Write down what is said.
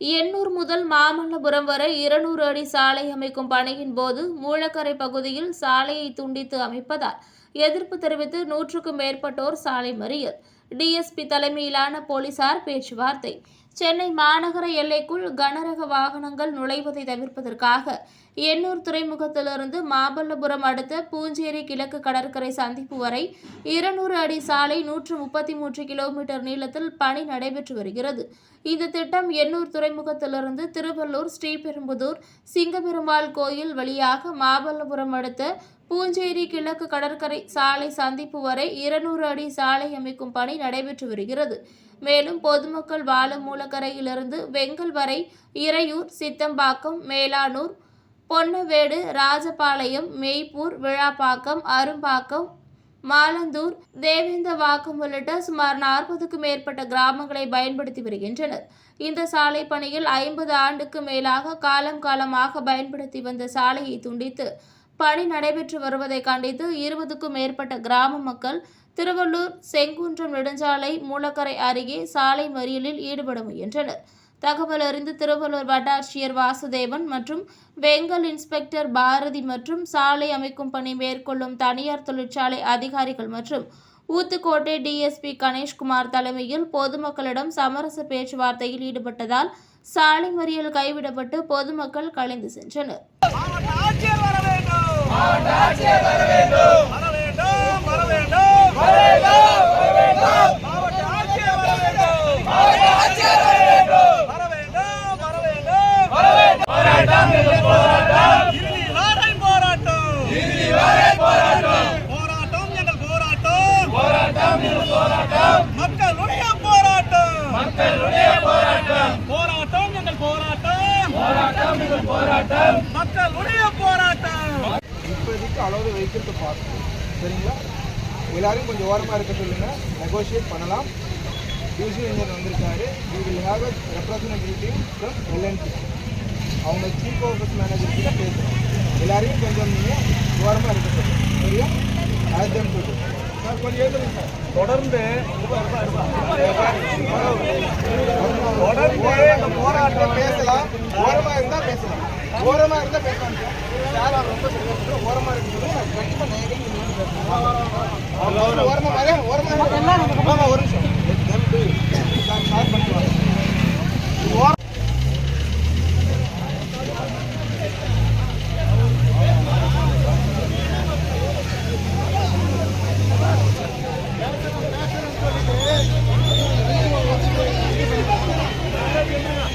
எண்ணூர் முதல் மாமல்லபுரம் வரை இருநூறு அடி சாலை அமைக்கும் பணியின் போது மூலக்கரை பகுதியில் சாலையை துண்டித்து அமைப்பதால் எதிர்ப்பு தெரிவித்து நூற்றுக்கும் மேற்பட்டோர் சாலை மறியல். டிஎஸ்பி தலைமையிலான போலீசார் பேச்சுவார்த்தை. சென்னை மாநகர எல்லைக்குள் கனரக வாகனங்கள் நுழைவதை தவிர்ப்பதற்காக எண்ணூர் துறைமுகத்திலிருந்து மாமல்லபுரம் அடுத்த பூஞ்சேரி கிழக்கு கடற்கரை சந்திப்பு வரை இருநூறு அடி சாலை நூற்று முப்பத்தி மூன்று கிலோமீட்டர் நீளத்தில் பணி நடைபெற்று வருகிறது. இந்த திட்டம் எண்ணூர் துறைமுகத்திலிருந்து திருவள்ளூர் ஸ்ரீபெரும்புதூர் சிங்கபெருமாள் கோயில் வழியாக மாமல்லபுரம் அடுத்த பூஞ்சேரி கிழக்கு கடற்கரை சாலை சந்திப்பு வரை இருநூறு அடி சாலை அமைக்கும் பணி நடைபெற்று வருகிறது. மேலும் பொதுமக்கள் வாழும் கடற்கரையிலிருந்து வெங்கல் வரை இறையூர் சித்தம்பாக்கம் மேலானூர் பொன்னவேடு ராஜபாளையம் மெய்ப்பூர் விழாப்பாக்கம் அரும்பாக்கம் மாலந்தூர் தேவேந்தவாக்கம் உள்ளிட்ட சுமார் நாற்பதுக்கும் மேற்பட்ட கிராமங்களை பயன்படுத்தி வருகின்றனர். இந்த சாலை பணியில் ஐம்பது ஆண்டுக்கு மேலாக காலம் காலமாக பயன்படுத்தி வந்த சாலையை துண்டித்து பணி நடைபெற்று வருவதை கண்டித்து இருபதுக்கும் மேற்பட்ட கிராம மக்கள் திருவள்ளூர் செங்குன்றம் நெடுஞ்சாலை மூலக்கரை அருகே சாலை மறியலில் ஈடுபட முயன்றனர். தகவல் அறிந்து திருவள்ளூர் வட்டாட்சியர் வாசுதேவன் மற்றும் வெங்கல் இன்ஸ்பெக்டர் பாரதி மற்றும் சாலை அமைக்கும் பணி மேற்கொள்ளும் தனியார் தொழிற்சாலை அதிகாரிகள் மற்றும் ஊத்துக்கோட்டை டிஎஸ்பி கணேஷ்குமார் தலைமையில் பொதுமக்களிடம் சமரச பேச்சுவார்த்தையில் ஈடுபட்டதால் சாலை மறியல் கைவிடப்பட்டு பொதுமக்கள் கலைந்து சென்றனர் மாவட்ட ஆட்சியர் வர வேண்டும் மாவட்ட ஆட்சியர் வர வேண்டும் வர வேண்டும் வர வேண்டும் வர வேண்டும் வர வேண்டும் மாவட்ட ஆட்சியர் வர வேண்டும் மாவட்ட ஆட்சியர் வர வேண்டும் வர வேண்டும் வர வேண்டும் வர வேண்டும் போராட்டம் எங்கள் போராட்டம் இறுதி வரை போராட்டம் இறுதி வரை போராட்டம் போராட்டம் எங்கள் போராட்டம் போராட்டம் எங்கள் போராட்டம் மக்களுடைய போராட்டம். மக்களுடைய போராட்டம். போராட்டம் எங்கள் போராட்டம். போராட்டம் எங்கள் போராட்டம். மக்களுடைய போராட்டம். இப்போதைக்கு அளவு வெஹிக்கிள்ஸை பார்க்கணும் சரிங்களா? எல்லாரையும் கொஞ்சம் ஓரமாக இருக்க சொல்லுங்கள் நெகோஷியேட் பண்ணலாம். டிவிஷன் இன்ஜினியர் வந்திருக்காரு. We will have a representative from L and T அவங்க சீஃப் ஆஃபீஸ் மேனேஜர் கிட்ட பேசணும் எல்லாரையும் கொஞ்சம் நீங்கள் ஓரமாக இருக்க சொல்லுங்கள் சரியா? அதுதான் சொல்லு தொடர்ந்து தொடர்ந்து இந்த போராட்டம் பேசலாம். ஓரமாக இருந்தால் பேசலாம். ஓரமாக இருந்தால் பேசலாம். சார் ரொம்ப ஓரமாக இருக்கிறது நான் கண்டிப்பாக